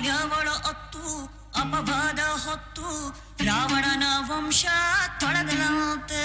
ಬಾಳ್ಯವಳ ಅತ್ತು ಅಪವಾದ ಹೊತ್ತು ರಾವಣನ ವಂಶ ತೊಳೆದನಂತೆ